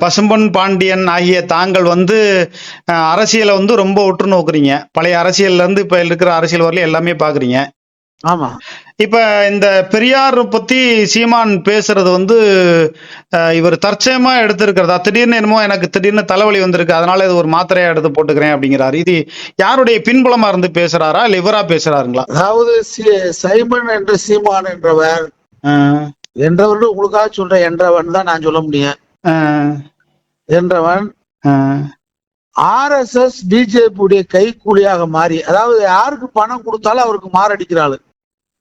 பசும்பொன் பாண்டியன் ஆகிய தாங்கள் வந்து அஹ், அரசியலை வந்து ரொம்ப உற்று நோக்குறீங்க. பழைய அரசியல்ல இருந்து இப்ப இருக்கிற அரசியல் வரல எல்லாமே பாக்குறீங்க. ஆமா. இப்ப இந்த பெரியார் பத்தி சீமான் பேசுறது வந்து இவர் தற்சயமா எடுத்திருக்கிறதா? திடீர்னு என்னமோ எனக்கு திடீர்னு தலைவலி வந்திருக்கு அதனால இது ஒரு மாத்திரையா எடுத்து போட்டுக்கிறேன் அப்படிங்கிறாரு. இது யாருடைய பின்புலமா இருந்து பேசுறாரா? இல்ல இவரா பேசுறாருங்களா? அதாவது சி- சைமன் என்ற சீமான் என்றவர் அஹ், என்றவன் உங்களுக்காக சொல்றேன் என்றவன் தான் நான் சொல்ல முடியும். என்றவன் அஹ். ஆர் எஸ் எஸ் பிஜேபி உடைய கைக்கூலியாக மாறி அதாவது யாருக்கு பணம் கொடுத்தாலும் அவருக்கு மாரடிக்கிறாள்.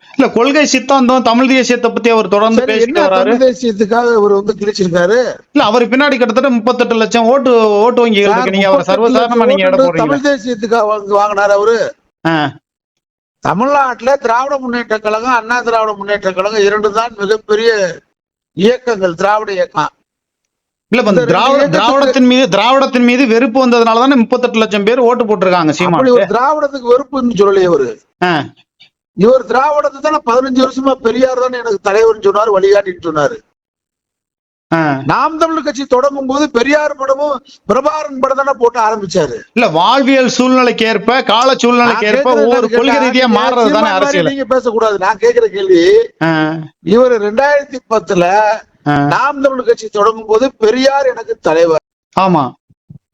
இல்ல கொள்கை சித்தாந்தம் தமிழ் தேசியத்தை பத்தி அவர் தொடர்ந்து பேசிட்டு தேசியத்துக்காக இவர் வந்து கிழிச்சிருக்காரு? இல்ல அவர் பின்னாடி கிட்டத்தட்ட முப்பத்தெட்டு லட்சம் ஓட்டு ஓட்டு வங்கிகள் இருக்கு. நீங்க அவர் சர்வசாதாரணமா நீங்க தமிழ் தேசியத்துக்காக வாங்க- வாங்கினாரு அவரு. தமிழ்நாட்டுல திராவிட முன்னேற்ற கழகம் அண்ணா திராவிட முன்னேற்ற கழகம் இரண்டு தான் மிகப்பெரிய இயக்கங்கள் திராவிட இயக்கம். இல்ல திராவிட திராவிடத்தின் மீது திராவிடத்தின் மீது வெறுப்பு வந்ததுனால தானே முப்பத்தெட்டு லட்சம் பேர் ஓட்டு போட்டிருக்காங்க சீமான். ஒரு திராவிடத்துக்கு வெறுப்புன்னு சொல்லலையே இவரு இவர் திராவிடத்தை தானே பதினஞ்சு வருஷமா பெரியார் தானே எனக்கு தலைவர்னு சொன்னாரு வழிகாட்டின்னு சொன்னாரு. நாம் தமிழர் கட்சி தொடங்கும் போது பெரியார் படமும் பிரபாகரன் படம் தானே போட்டு ஆரம்பிச்சாரு. இல்ல வாழ்வியல் சூழ்நிலைக்கு ஏற்ப கால சூழ்நிலைக்கு ஏற்ப ஒவ்வொரு கொள்கை ரீதியா மாறுறது தானே அரசியல். நீங்க பேசக்கூடாது. நான் கேக்குற கேள்வி இவர் ரெண்டாயிரத்தி பத்துல நாம் தமிழர் கட்சி தொடங்கும் போது பெரியார் எனக்கு தலைவர். ஆமா.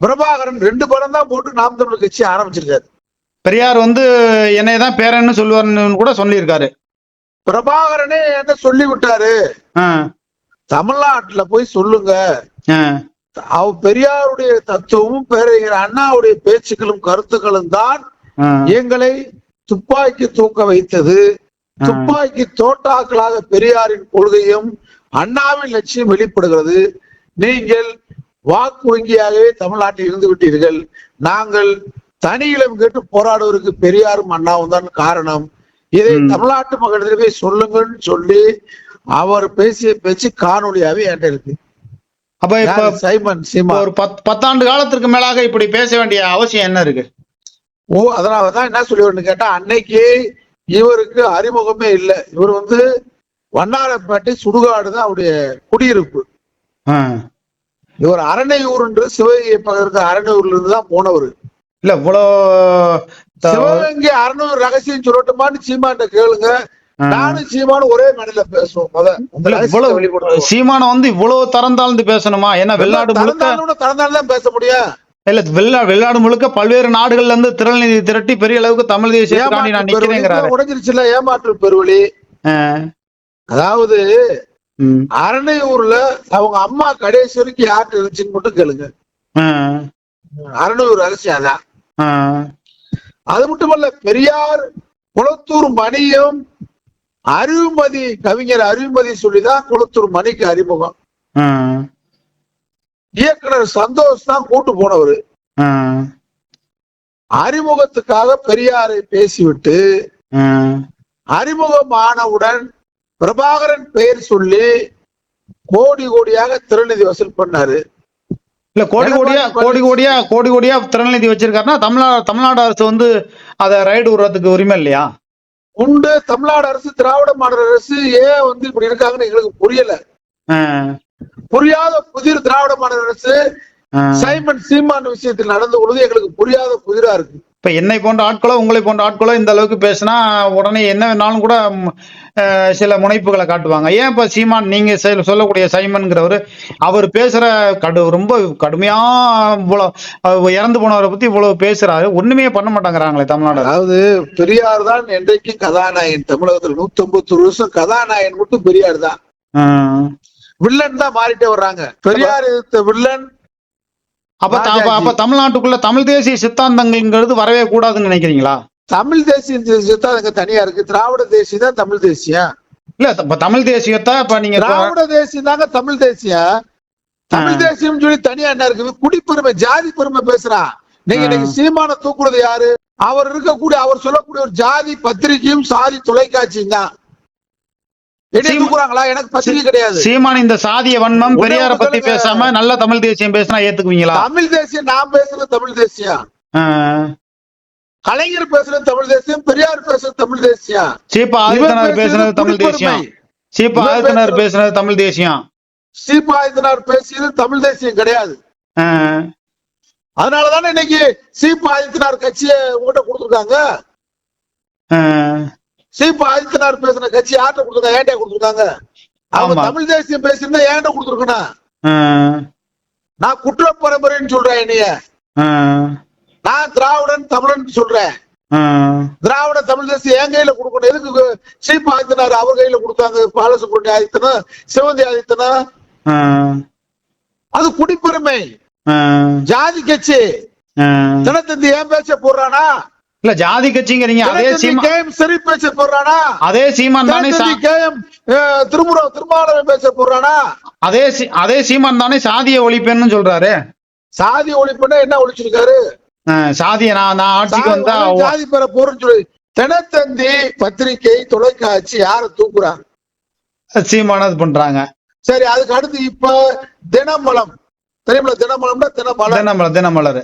பிரபாகரன் ரெண்டு படம் தான் போட்டு நாம் தமிழர் கட்சி ஆரம்பிச்சிருக்காரு. பெரியார் வந்து என்னை தான் பேரன்னு சொல்லுவாருன்னு கூட சொல்லியிருக்காரு. பிரபாகரனே என்ன சொல்லி விட்டாரு தமிழ்நாட்டுல போய் சொல்லுங்க. அவ பெரியாருடைய தத்துவமும் பேரறிஞர் அண்ணாவுடைய பேச்சுக்களும் கருத்துக்களும் தான். எங்களை துப்பாக்கி தூக்க வைத்தது. துப்பாக்கி தோட்டாக்களாக பெரியாரின் கொள்கையும் அண்ணாவின் லட்சியம் வெளிப்படுகிறது. நீங்கள் வாக்கு வங்கியாகவே தமிழ்நாட்டில் இருந்து விட்டீர்கள் நாங்கள் தனி இளம் கேட்டு போராடுவதற்கு பெரியாரும் அண்ணாவும் தான் காரணம். இதை. தமிழ்நாட்டு மக்களிடமே சொல்லுங்கன்னு சொல்லி அவர் பேசிய பேச்சு காணொலியாவே என்கிட்ட இருக்கு. அப்ப இப்ப? சைமன் சீமா. ஒரு பத் பத்தாண்டு காலத்திற்கு மேலாக இப்படி பேச வேண்டிய அவசியம் என்ன இருக்கு? ஓ அதனாலதான் என்ன சொல்லுவேன்னு கேட்டா அன்னைக்கு இவருக்கு அறிமுகமே இல்லை. இவர் வந்து வண்ணாரப்பேட்டை சுடுகாடு தான் அவருடைய குடியிருப்பு. இவர் அரணையூர் என்று சிவகங்கை பக்கம் இருக்க அரணையூர்ல இருந்து தான் போனவர் இல்ல இவ்வளோ சிவகங்கை அரணையூர் ரகசியம் சொல்லட்டுமான்னு சீமான்ட்ட கேளுங்க. நானும் சீமானும் ஒரே மேடையில பேசுவோம். சீமானை வந்து இவ்வளவு தரம் தாழ்ந்து பேசணுமா ஏன்னா வெளிநாடு முழுக்க தான் பேச முடியும் இல்ல வெளிநா வெளிநாடு முழுக்க பல்வேறு நாடுகள்ல இருந்து திரள் நிதி திரட்டி பெரிய அளவுக்கு தமிழ் தேசியத்துக்காண்டி நான் ஏமாற்று பெருவழி நிக்கிறேங்கிறாரு உடைஞ்சிருச்சுல ஏமாற்று பெருவழி. அதாவது. அரணையூர்ல அவங்க அம்மா கடைசி வரைக்கும் யார்கிட்ட இருந்துச்சுன்னு மட்டும் கேளுங்க. அரணையூர் ரகசியம் அதான் ஆ. அது மட்டுமல்ல பெரியார் குளத்தூர் மணியும் அறிவுமதி கவிஞர் அறிவுமதி சொல்லிதான் குளத்தூர் மணிக்கு அறிமுகம். இயக்குனர் சந்தோஷ் தான் கூட்டு போனவர். அறிமுகத்துக்காக பெரியாரை பேசிவிட்டு ஆ. பிரபாகரன் பெயர் சொல்லி கோடி கோடியாக திருநிதி வசூல் பண்ணாரு. இல்ல கோடி கோடியா கோடி கோடியா கோடி கோடியா திறநிதி வச்சிருக்காருன்னா தமிழ்நாடு தமிழ்நாடு அரசு வந்து அதை ரைடு விடுறதுக்கு உரிமை இல்லையா? உண்டு. தமிழ்நாடு அரசு திராவிட மாடல் அரசு ஏன் வந்து இப்படி இருக்காங்கன்னு எங்களுக்கு புரியல. புரியாத புதிர் திராவிட மாடல் அரசு. சைமன் சீமான் விஷயத்தில் நடந்து கொள்வது எங்களுக்கு புரியாத புதிரா இருக்கு. இப்ப என்னை போன்ற ஆட்களோ உங்களை போன்ற ஆட்களோ இந்த அளவுக்கு பேசினா உடனே என்ன வேணாலும் கூட சில முனைப்புகளை காட்டுவாங்க. ஏன் இப்ப சீமான் நீங்க செ- சொல்லக்கூடிய சைமன்கிறவர் அவர் பேசுற கடு ரொம்ப கடுமையா இவ்வளவு அவர் இறந்து போனவரை பத்தி இவ்வளவு பேசுறாரு. ஒண்ணுமே பண்ண மாட்டாங்கிறாங்களே தமிழ்நாடு அதாவது பெரியார் தான் என்றைக்கும் கதாநாயகன். தமிழகத்தில் நூத்தி ஐம்பத்தொரு வருஷம் கதாநாயகன் மட்டும் பெரியார் தான். வில்லன் தான் மாறிட்டே வர்றாங்க. பெரியார் எதிர்த்த வில்லன் அப்ப அப்ப- தமிழ்நாட்டுக்குள்ள தமிழ் தேசிய சித்தாந்தங்கள்ங்கிறது வரவே கூடாதுன்னு நினைக்கிறீங்களா? தமிழ் தேசியம் தான் அங்க தனியா இருக்கு. திராவிட தேசியம் தான் தமிழ் தேசியம். இல்ல இப்ப தமிழ் தேசியத்தை? இப்ப நீங்க திராவிட தேசியம் தாங்க தமிழ் தேசியம். தமிழ். தேசியம் சொல்லி தனியா என்ன இருக்கு? குடிப்பெருமை ஜாதி பெருமை பேசுறான் நீங்க. இன்னைக்கு சீமான தூக்குறது யாரு? அவர் இருக்கக்கூடிய அவர் சொல்லக்கூடிய ஒரு ஜாதி பத்திரிகையும் சாதி தொலைக்காட்சியும் தான் என்னைய சீமா- தூக்குறாங்களா எனக்கு பத்திரிகை கிடையாது சீமான் இந்த சாதிய வன்மம் பெரியார பத்தி. பேசாம நல்ல தமிழ் தேசியம் பேசினா ஏத்துக்குவீங்களா? தமிழ் தேசியம் நான் பேசுறது தமிழ் தேசியம். கலைஞர் பேசுறது தமிழ் தேசியம் பெரியார் பேசுறது தமிழ் தேசியம். சீப்பா ஆதித்தனார் பேசுறது தமிழ். தேசியம். சீப்பா ஆதித்தனார் பேசுறது- தமிழ் தேசியம். சீபாயத்தினார் பேசியது தமிழ் தேசியம் கிடையாது. அதனாலதானே இன்னைக்கு சீபா ஆதித்தனார் கட்சியை உங்ககிட்ட கொடுத்துருக்காங்க? ஆ, சீபா ஆதித்தனார் பேசின கட்சி யார்கிட்ட கொடுத்துருக்காங்க ஏன்டா கொடுத்துருக்காங்க? அவங்க. தமிழ் தேசியம் பேசியிருந்தா ஏன்டா கொடுத்துருக்கணும் நான் குற்ற பரம்பரைன்னு சொல்றேன் என்னைய. நான் திராவிடன் தமிழன் சொல்றேன். திராவிட தமிழ் தேசியம் என் கையில கொடுக்கணும். எதுக்கு சீபா ஆதித்தனார் அவர் கையில கொடுத்தாங்க? பாலசுப்ரமணிய ஆதித்தனா சிவந்தி ஆதித்தனா? அது குடிப்பெருமை. ஜாதி கட்சி. தினத்தந்தி ஏன் பேச்ச போடுறானா? இல்ல ஜாதி கட்சிங்கிறீங்க அதே தினத்தந்தி சீமா கேம் சரி பேச்ச போடுறானா? அதே சீமான் தானே திருமுறை திருமாவளவன் பேச போடுறானா? அதே அதே சீமான் தானே சாதிய ஒழிப்பேன்னு சொல்றாரு. சாதி ஒழிப்புன்னா என்ன ஒழிச்சிருக்காரு? சாதிய நான் நான் ஆட்சிக்கு சாதி வந்தா ஜாதி பெற போறேன்னு சொல்லி தினத்தந்தி பத்திரிகை தொலைக்காட்சி யார தூக்குறாங்க? சீமான இது பண்றாங்க. சரி அதுக்கு அடுத்து இப்ப தினமலம். தெரியுமில தினமலம்னா தினமலம் தினமலர் தினமலர்.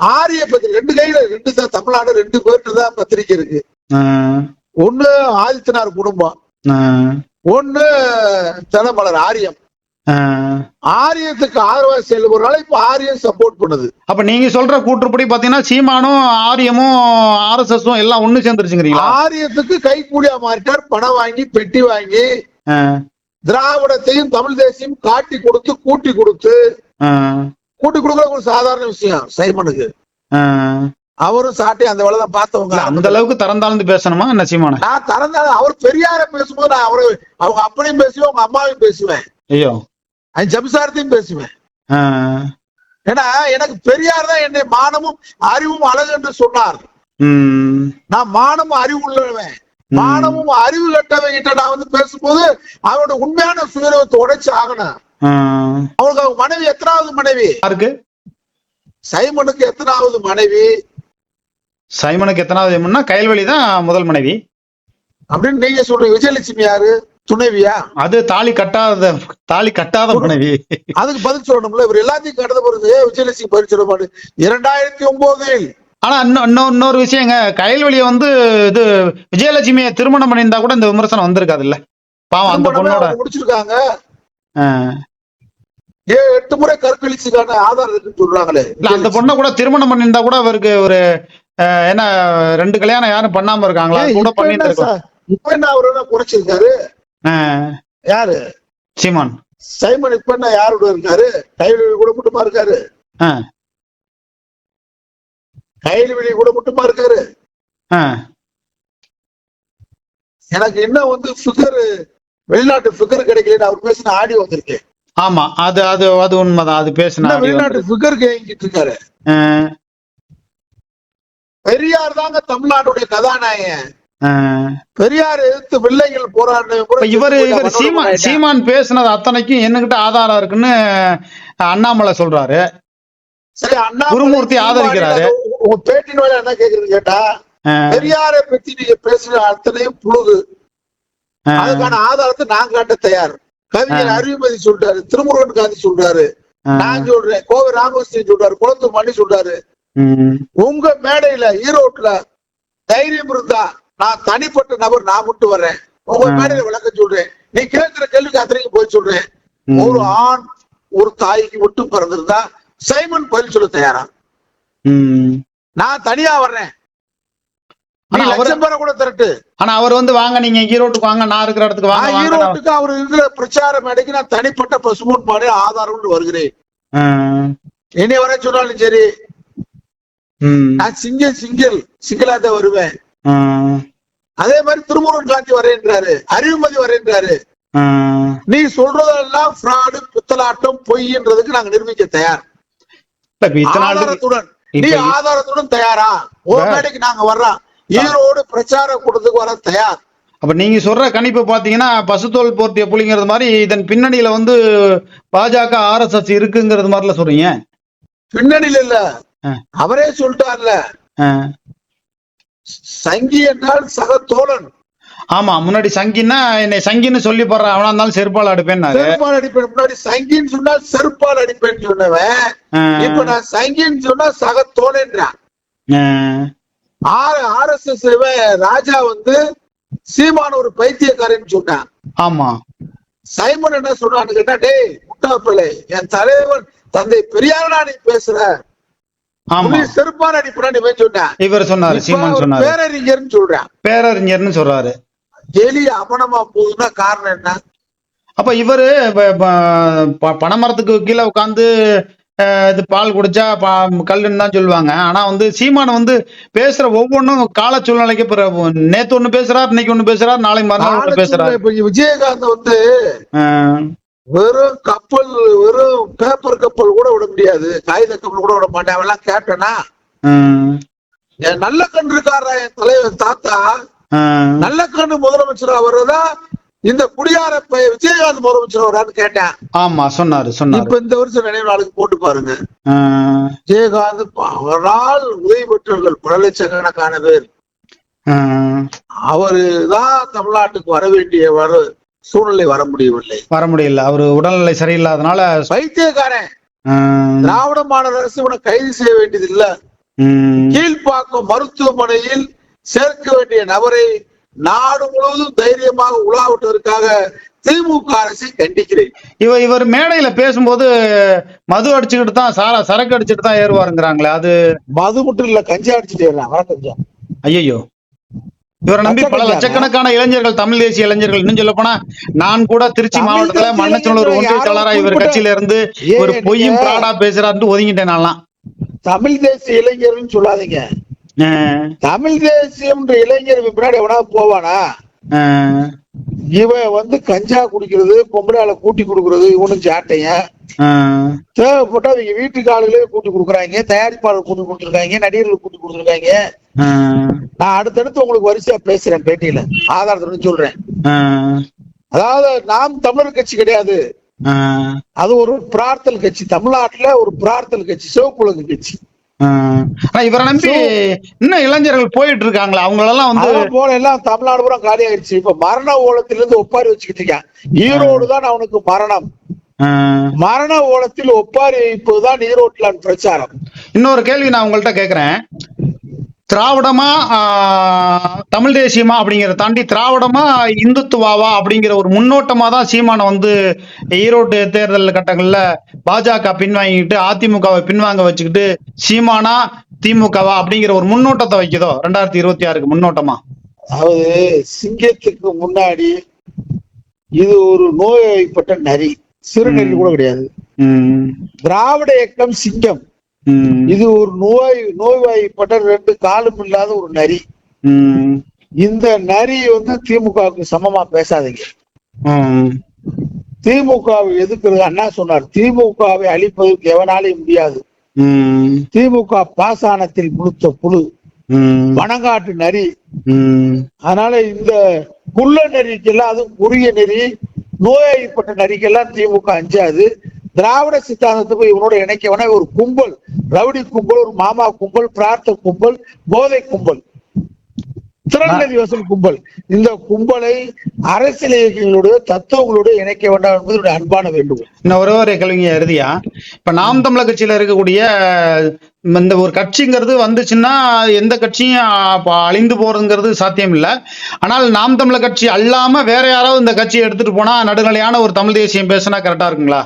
ஆரிய பத்திரிகை ரெண்டு கையில ரெண்டு தான் தமிழ்நாடு ரெண்டு பேர்ட்டு தான் பத்திரிகை இருக்கு. ஒண்ணு ஆதித்தனார் குடும்பம். ஒண்ணு தினமலர் ஆரியம். ஆரியத்துக்கு ஆதரவா செல்லுபவர்னால இப்ப ஆரியம் சப்போர்ட் பண்ணுது. அப்ப நீங்க சொல்ற கூற்றுப்படி பாத்தீங்கன்னா சீமானும் ஆரியமும் ஆர்எஸ்எஸும் எல்லாம் ஒண்ணு சேர்ந்துருச்சுங்கிறீங்களா? ஆரியத்துக்கு கைக்கூலியா மாறிட்டார். பணம் வாங்கி பெட்டி வாங்கி திராவிடத்தையும் தமிழ் தேசியம் காட்டி கொடுத்து கூட்டி கொடுத்து கூட்டி கொடுக்கறது ஒரு சாதாரண விஷயம். சைமனுக்கு. அவரும் சாட்டி அந்த வேலை தான் பார்த்தவங்க. அந்த அளவுக்கு திறந்தாழ்ந்து பேசணுமா? சீமான? நான் திறந்தாலும் அவர் பெரியார பேசும்போது நான் அவரு அவங்க அப்பனையும் பேசுவேன் அவங்க அம்மாவையும் பேசுவேன். ஐயோ. அவன் ஜம்சாரத்தையும் பேசுவேன். ஏன்னா எனக்கு பெரியார் தான் என்னை மானமும் அறிவும் அழகு என்று சொன்னார். நான் மானமும் அறிவு உள்ளவன். மானமும் அறிவு கட்டவங்கிட்ட நான் வந்து பேசும்போது அவனோட உண்மையான சுயரவத்தை உடைச்சு ஆகணும் அவனுக்கு அவங்க மனைவி எத்தனாவது மனைவி? யாருக்கு? சைமனுக்கு எத்தனாவது மனைவி? சைமனுக்கு எத்தனாவது எம்னா கயல்வெளி தான் முதல் மனைவி. அப்படின்னு நீங்க சொல்றீங்க. விஜயலட்சுமி யாரு? துணைவியா? அது தாலி கட்டாத தாலி கட்டாத மனைவி. அதுக்கு பதில் சொல்லணும்ல. இவர் எல்லாத்தையும் கடந்த பிறகு விஜயலட்சுமி பதில் சொல்ல மாட்டேன். இரண்டாயிரத்தி ஒன்பதில் ஆனா இன்னும் இன்னும் இன்னொரு விஷயங்க. கயல்வெளிய வந்து இது விஜயலட்சுமியை திருமணம் பண்ணியிருந்தா கூட இந்த விமர்சனம் வந்திருக்காது இல்ல பாவம் அந்த பொண்ணோட முடிச்சிருக்காங்க. ஆ. ஏ எட்டு முறை கற்கழிச்சுக்கான ஆதாரம் இருக்குன்னு சொல்றாங்களே. அந்த பொண்ணை கூட திருமணம் பண்ணியிருந்தா கூட அவருக்கு ஒரு என்ன ரெண்டு கல்யாணம் யாரும் பண்ணாம இருக்காங்களா? கூட என்ன பண்ணிட்டு இருக்கலாம் சார்? இப்ப என்ன அவரு என்ன குறைச்சிருக்காரு? யாரு? சீமான். சைமன் இப்ப என்ன யாரோட இருக்காரு? கைவிழி கூட மட்டுமா இருக்காரு. கைவிழி கூட மட்டுமா இருக்காரு. எனக்கு இன்னும் வந்து ஃபிகர் வெளிநாட்டு ஃபிகர் கிடைக்கல அவர் பேசின ஆடியோ வந்திருக்கேன் ஆமா அது அது அது உண்மைதான். அது பேசின வெளிநாட்டு ஃபிகர் கேங்கிட்டு இருக்காரு? பெரியார் தாங்க தமிழ்நாட்டுடைய கதாநாயகன். பெரியார் எதிர்த்து பிள்ளைகள் போராடின இவர் இவர் சீமான் சீமான் பேசினது அத்தனைக்கும் என்னகிட்ட ஆதாரம் இருக்குன்னு அண்ணாமலை சொல்றாரு. சரி அண்ணா குருமூர்த்தி ஆதரிக்கிறாரு. உங்க பேட்டின் என்ன கேக்குறது கேட்டா. பெரியாரை பத்தி நீங்க பேசுற அத்தனையும் புழுகு. ஆ, அதுக்கான ஆதாரத்தை நான் காட்ட தயார். கவிஞர் ஆ. அறிவுமதி சொல்றாரு திருமுருகன் காந்தி சொல்றாரு நான் சொல்றேன் கோவை ராமகிருஷ்ணன் சொல்றாரு குளத்து மணி சொல்றாரு. உங்க மேடையில ஈரோட்ல தைரியம் இருந்தா நான் தனிப்பட்ட நபர் நான் மட்டும் வர்றேன். உங்க. மேடையில விளக்கம் சொல்றேன். நீ கேட்கிற கேள்விக்கு அத்தனைக்கு போய் சொல்றேன். ஒரு ஆண் ஒரு தாய்க்கு மட்டும் பிறந்திருந்தா சைமன் பதில் சொல்ல தயாரா. நான் தனியா வர்றேன். ஆனா அவரு- வந்து வாங்க நீங்க ஈரோட்டுக்கு வாங்க நான் இருக்கிற இடத்துக்கு வாங்க ஈரோட்டுக்கு அவர் இருக்கிற பிரச்சார மேடைக்கு நான் தனிப்பட்ட பசுமூன் மாடி ஆதாரம் வருகிறேன். என்னை வர சொன்னாலும் சரி. நான் சிங்கிள் சிங்கிள் சிங்கிளா தான் வருவேன் அதே மாதிரி திருமுருகன் காந்தி வரேன்றாரு. அறிவுமதி வரேன்றாரு. நீ சொல்றதெல்லாம் ஃப்ராடு பித்தலாட்டம் பொய்ன்றதுக்கு நாங்க நிரூபிக்க தயார். ஆதாரத்துடன். நீ ஆதாரத்துடன் தயாரா? ஒரு மேடைக்கு நாங்க வர்றோம். ஈரோடு பிரச்சார கூட்டத்துக்கு வர தயார். அப்ப நீங்க சொல்ற கணிப்பு பாத்தீங்கன்னா பசுத்தோல் போர்த்திய புலிங்கிறது மாதிரி இதன் பின்னணியில வந்து பாஜக ஆர்எஸ்எஸ் இருக்குங்கிறது மாதிரில சொல்றீங்க. பின்னணியில இல்ல. அவரே சொல்லிட்டார்ல. சங்கி என்றால் சக தோழன். ஆமா முன்னாடி சங்கின்னா என்னை சங்கின்னு சொல்லி போடுற அவனா இருந்தாலும் செருப்பால் அடுப்பேன்னாரு. செருப்பால் அடிப்பேன். முன்னாடி சங்கின்னு சொன்னா செருப்பால் அடிப்பேன்னு சொன்னவன். இப்ப நான் சங்கின்னு சொன்னா சக தோழன்றான் ஆர் எஸ் எஸ் ராஜா வந்து சீமான ஒரு பைத்தியக்காரன்னு சொன்னான் ஆமா. சைமன் என்ன சொல்றான்னு கேட்டா டேய் முட்டாப்பிள்ளை என் தலைவன் தந்தை பெரியாரா நீ பேசுற? செருப்பான அடிப்படா நீ போய் சொன்னேன் இவர் சொன்னாரு சீமான் சொன்னாரு. பேரறிஞர்னு சொல்றேன் பேரறிஞர்னு சொல்றாரு. எலி அமனமா போகுதுன்னா காரணம் என்ன? அப்ப இவரு பனைமரத்துக்கு கீழே உட்காந்து இது பால் குடிச்சா பா- கல்லுன்னு தான் சொல்லுவாங்க. ஆனா வந்து சீமான் வந்து பேசுற ஒவ்வொன்றும் கால சூழ்நிலைக்கு நேத்து ஒண்ணு பேசுறாரு இன்னைக்கு ஒண்ணு பேசுறாரு நாளை மறுநாள் ஒண்ணு பேசுறாரு விஜயகாந்த் வந்து வெறும் கப்பல் வெறும் பேப்பர் கப்பல் கூட விட முடியாது. காகித கப்பல் கூட விட மாட்டேன். அவெல்லாம் கேப்டனா நல்ல கண் இருக்காரா என் தலைவர் தாத்தா. நல்ல கண்ணு முதலமைச்சர் அவர்தா இந்த குடியார விஜயகாந்த் முதலமைச்சர் வரான்னு கேட்டேன். ஆமா சொன்னாரு சொன்னாரு. இப்ப இந்த வருஷம் நினைவு நாளுக்கு போட்டு பாருங்க. விஜயகாந்த் அவரால் உதவி பெற்றவர்கள் பல லட்சக்கணக்கான பேர். அவரு தான் தமிழ்நாட்டுக்கு வர வேண்டிய வர சூழ்நிலை வர முடியவில்லை. வர முடியல. அவரு உடல்நிலை சரியில்லாதனால வைத்தியக்காரன் திராவிட மாடல் அரசு இவனை கைது செய்ய வேண்டியது இல்ல உம் கீழ்ப்பாக்கம் மருத்துவமனையில் சேர்க்க வேண்டிய நபரை நாடு முழுவதும் தைரியமாக உலாவிட்டதற்காக திமுக அரசை கண்டிக்கிறேன். இவ இவர் மேடையில பேசும்போது மது அடிச்சுக்கிட்டு தான் சார சரக்கு அடிச்சுட்டு தான் ஏறுவாருங்கிறாங்களே அது மது மட்டும் இல்ல கஞ்சி அடிச்சுட்டு வர ஐயோ இவரை நம்பி பல லட்சக்கணக்கான- இளைஞர்கள் தமிழ் தேசிய இளைஞர்கள் இன்னும் சொல்ல போனா நான் கூட திருச்சி மாவட்டத்துல தேசிய மண்ணச்சநல்லூர் இளைஞர்கள் ஒன்றிய செயலரா யாரும் இவர் கட்சியில இருந்து ஒரு பொய்யும் பிராடா பேசுறாருன்னு ஒதுங்கிட்டேன் நான்லாம். தமிழ் தேசிய இளைஞர்னு சொல்லாதீங்க. தமிழ் தேசியம் இளைஞர் பின்னாடி எவனா போவானா? இவன் வந்து கஞ்சா குடிக்கிறது பொம்பளையால கூட்டி கொடுக்கறது இவனும் சாட்டைங்க. தேவைப்பட்டா அவங்க வீட்டுக்கு ஆளுகளே கூட்டி கொடுக்குறாங்க தயாரிப்பாளர் கூட்டி கொடுத்துருக்காங்க நடிகர்கள் கூட்டி கொடுத்துருக்காங்க. நான் அடுத்தடுத்து உங்களுக்கு வரிசையா பேசுறேன் பேட்டியில. ஆதாரத்துடன் சொல்றேன். அதாவது நாம் தமிழர் கட்சி கிடையாது. அது ஒரு பிரார்த்தல் கட்சி. தமிழ்நாட்டுல ஒரு பிரார்த்தல் கட்சி சிவப்புலக கட்சி. ஆனா இவரை நம்பி இன்னும் இளைஞர்கள் போயிட்டு இருக்காங்களா அவங்களெல்லாம் வந்து அதெல்லாம் போல எல்லாம் தமிழ்நாடு பூரா காலி ஆயிடுச்சு இப்ப மரண ஓலத்திலிருந்து ஒப்பாரி வச்சுக்கிட்டு இருக்கான். ஈரோடு தான் அவனுக்கு மரணம். மரண ஓலத்தில் ஒப்பாரி வைப்பதுதான் ஈரோட்டிலான் பிரச்சாரம். இன்னொரு கேள்வி நான் உங்கள்கிட்ட கேக்குறேன். திராவிடமா தமிழ் தேசியமா அப்படிங்கறத தாண்டி திராவிடமா இந்துத்துவாவா அப்படிங்கிற ஒரு முன்னோட்டமா தான் சீமானை வந்து ஈரோடு தேர்தல் கட்டங்கள்ல பாஜக பின்வாங்கிட்டு அதிமுகவை பின்வாங்க வச்சுக்கிட்டு சீமானா திமுகவா அப்படிங்கிற ஒரு முன்னோட்டத்தை வைக்குதோ? ரெண்டாயிரத்தி இருபத்தி ஆறுக்கு முன்னோட்டமா? அதாவது சிங்கத்துக்கு முன்னாடி இது ஒரு நோய்வாய்ப்பட்ட நரி. சிறுநெறி கூட கிடையாது. திராவிட இயக்கம் சிங்கம். இது ஒரு நோய் நோய்வாய்ப்பட்ட ரெண்டு காலும் இல்லாத ஒரு நரி. இந்த நரி வந்து திமுகவுக்கு சமமா பேசாதீங்க. திமுகவை எதுக்குறது அண்ணா சொன்னார் திமுகவை அழிப்பதற்கு எவனாலையும் முடியாது. திமுக பாசானத்தில் முழுத்த புழு. வனங்காட்டு நரி. அதனால இந்த குள்ள நெறிக்கெல்லாம் அதுவும் குறுகிய நெறி நோய்வாய்ப்பட்ட நரிக்கெல்லாம் திமுக அஞ்சாது. திராவிட சித்தாந்தத்துக்கு இவனோட இணைக்கவன ஒரு கும்பல் ரவுடி கும்பல் ஒரு மாமா கும்பல் பிரார்த்த கும்பல் போதை கும்பல் திறன்நதி வசூல் கும்பல். இந்த கும்பலை அரசியல் இயக்கங்களோட தத்துவங்களோட இணைக்க வேண்டாம் என்பது அன்பான வேண்டுகோள். இன்னும் ஒரே ஒரு கேள்விங்க இறுதியா இப்ப நாம் தமிழர் கட்சியில இருக்கக்கூடிய இந்த ஒரு கட்சிங்கிறது வந்துச்சுன்னா எந்த கட்சியும் அழிந்து போறதுங்கிறது சாத்தியம் இல்ல ஆனால் நாம் தமிழர் கட்சி அல்லாம வேற யாராவது இந்த கட்சியை எடுத்துட்டு போனா நடுநிலையான ஒரு தமிழ் தேசியம் பேசினா கரெக்டா இருக்குங்களா?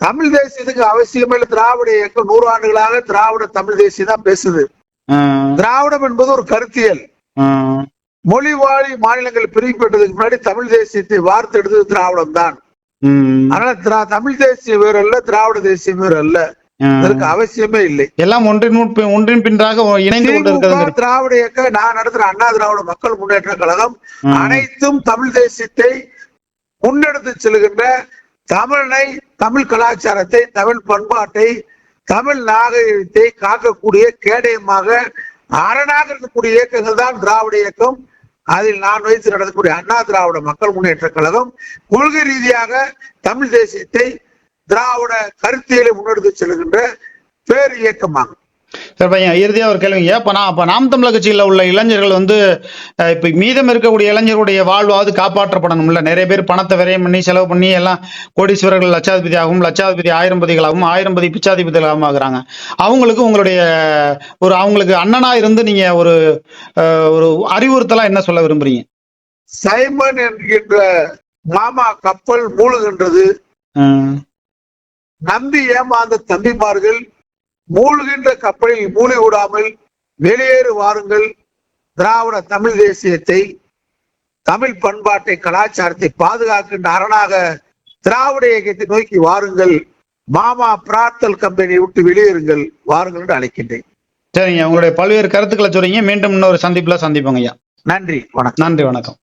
தமிழ் தேசியத்துக்கு அவசியமே இல்லை. திராவிட இயக்கம் நூறு ஆண்டுகளாக திராவிட தமிழ் தேசியம் தான் பேசுது திராவிடம் என்பது ஒரு கருத்தியல். ஆஹ் மொழி வாழி மாநிலங்கள் பிரிக்கப்பட்டதுக்கு முன்னாடி தமிழ் தேசியத்தை வார்த்தெடுத்தது திராவிடம் தான் அதனால திரா தமிழ் தேசியம் வேறு அல்ல திராவிட தேசியம் வேறு அல்ல. ஆஹ் இதற்கு அவசியமே இல்லை. எல்லாம் ஒன்றின் ஒன்றின் பின்றாக இணைந்து கொண்டு திமுக இருக்கிறது திராவிட இயக்க நான் நடத்துற அண்ணா திராவிட மக்கள் முன்னேற்ற கழகம். அனைத்தும் தமிழ் தேசியத்தை முன்னெடுத்து செல்கின்ற தமிழனை தமிழ் கலாச்சாரத்தை தமிழ் பண்பாட்டை தமிழ் நாகரிகத்தை காக்கக்கூடிய கேடயமாக அரணாக இருக்கக்கூடிய இயக்கங்கள் தான் திராவிட இயக்கம். அதில் நான் வைத்து நடத்தக்கூடிய அண்ணா திராவிட மக்கள் முன்னேற்ற கழகம் கொள்கை ரீதியாக தமிழ் தேசியத்தை திராவிட கருத்தியலை முன்னெடுத்து செல்கின்ற பேர் இயக்கமாகும். சரி பையன் இறுதியா ஒரு கேள்விங்க இப்ப நான் இப்ப நாம் தமிழர் கட்சியில உள்ள இளைஞர்கள் வந்து இப்ப மீதம் இருக்கக்கூடிய இளைஞர்களுடைய வாழ்வாவது காப்பாற்றப்படணும்ல. நிறைய பேர் பணத்தை விரயம் பண்ணி செலவு பண்ணி எல்லாம் கோடீஸ்வரர்கள் லட்சாதிபதி ஆகும் லட்சாதிபதி ஆயிரம்பதிகளாகவும் ஆயிரம்பதி பிச்சாதிபதிகளாகவும் ஆகுறாங்க. அவங்களுக்கு உங்களுடைய ஒரு அவங்களுக்கு அண்ணனா இருந்து நீங்க ஒரு ஒரு அறிவுறுத்தலா என்ன சொல்ல விரும்புறீங்க? சைமன் என்கின்ற மாமா கப்பல் மூழ்கின்றது நம்பி ஏமாந்த தம்பிமார்கள் மூழ்கின்ற கப்பலில் மூழ்கி விடாமல் வெளியேறு வாருங்கள். திராவிட தமிழ் தேசியத்தை தமிழ் பண்பாட்டை கலாச்சாரத்தை பாதுகாக்கின்ற அரணாக திராவிட இயக்கத்தை நோக்கி வாருங்கள். மாமா பிரார்த்தல் கம்பெனியை விட்டு வெளியேறுங்கள். வாருங்கள் என்று அழைக்கின்றேன். சரிங்க உங்களுடைய பல்வேறு கருத்துக்களை சொல்றீங்க. மீண்டும் இன்னொரு சந்திப்புல சந்திப்போங்க ஐயா. நன்றி வணக்கம். நன்றி வணக்கம்.